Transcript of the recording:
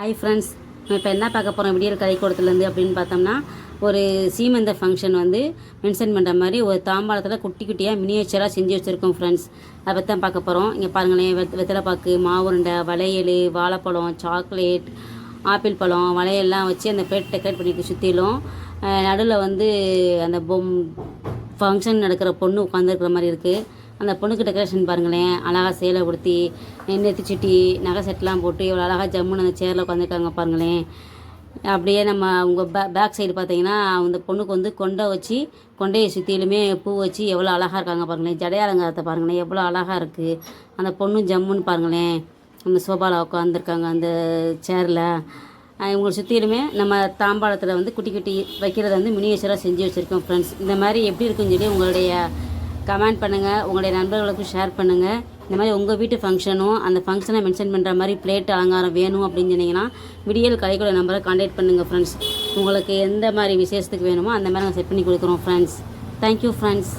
Hi friends நம்ம இப்போ என்ன பார்க்க போகிறோம் விடியல் கலைக்கூடத்துலேருந்து அப்படின்னு பார்த்தோம்னா ஒரு சீமந்த ஃபங்க்ஷன் வந்து மென்ஷன் பண்ணுற மாதிரி ஒரு தாம்பாளத்தில் குட்டி குட்டியாக மினியேச்சராக செஞ்சு வச்சுருக்கோம் ஃப்ரெண்ட்ஸ் அதை பற்றி தான் பார்க்க போகிறோம் இங்கே பாருங்களேன் வெத் வெத்தலைப்பாக்கு மாவுருண்டை வளையல் வாழைப்பழம் சாக்லேட் ஆப்பிள் பழம் வளையல்லாம் வச்சு அந்த பிளேட் டெக்கரேட் பண்ணிட்டு சுற்றிலும் நடுவில் வந்து அந்த பொம் ஃபங்க்ஷன் நடக்கிற பொண்ணு உட்காந்துருக்கிற மாதிரி இருக்குது அந்த பொண்ணுக்கு டெக்கரேஷன் பாருங்களேன். அழகாக சேலை உடுத்தி நெத்தி சுட்டி நகை செட்லாம் போட்டு இவ்வளோ அழகாக ஜம்முன்னு அந்த சேரில் உட்காந்துருக்காங்க பாருங்களேன். அப்படியே நம்ம அவங்க பே பேக் சைடு பார்த்தீங்கன்னா அந்த பொண்ணுக்கு வந்து கொண்டை வச்சு கொண்டையை சுற்றிலுமே பூ வச்சு எவ்வளோ அழகாக இருக்காங்க பாருங்களேன். ஜடையாலங்காரத்தை பாருங்களேன். எவ்வளோ அழகாக இருக்குது அந்த பொண்ணும் ஜம்முன்னு பாருங்களேன். அந்த சோபாவில் உட்காந்துருக்காங்க அந்த சேரில் இவங்களை சுற்றிலுமே நம்ம தாம்பாளத்தில் வந்து குட்டி குட்டி வைக்கிறத வந்து மினியேச்சராக செஞ்சு வச்சுருக்கோம் ஃப்ரெண்ட்ஸ் இந்த மாதிரி எப்படி இருக்குன்னு சொல்லி உங்களுடைய கமெண்ட் பண்ணுங்கள் உங்களுடைய நண்பர்களுக்கும் ஷேர் பண்ணுங்கள் இந்த மாதிரி உங்கள் வீட்டு ஃபங்க்ஷனும் அந்த ஃபங்க்ஷனை மென்ஷன் பண்ணுற மாதிரி பிளேட் அலங்காரம் வேணும் அப்படின்னு சொன்னீங்கன்னா விடியல் கலைக்கூட நம்பரை காண்டாக்ட் பண்ணுங்கள் ஃப்ரெண்ட்ஸ் உங்களுக்கு எந்த மாதிரி விசேஷத்துக்கு வேணுமோ அந்த மாதிரி நாங்கள் செட் பண்ணி கொடுக்குறோம் ஃப்ரெண்ட்ஸ் தேங்க்யூ ஃப்ரெண்ட்ஸ்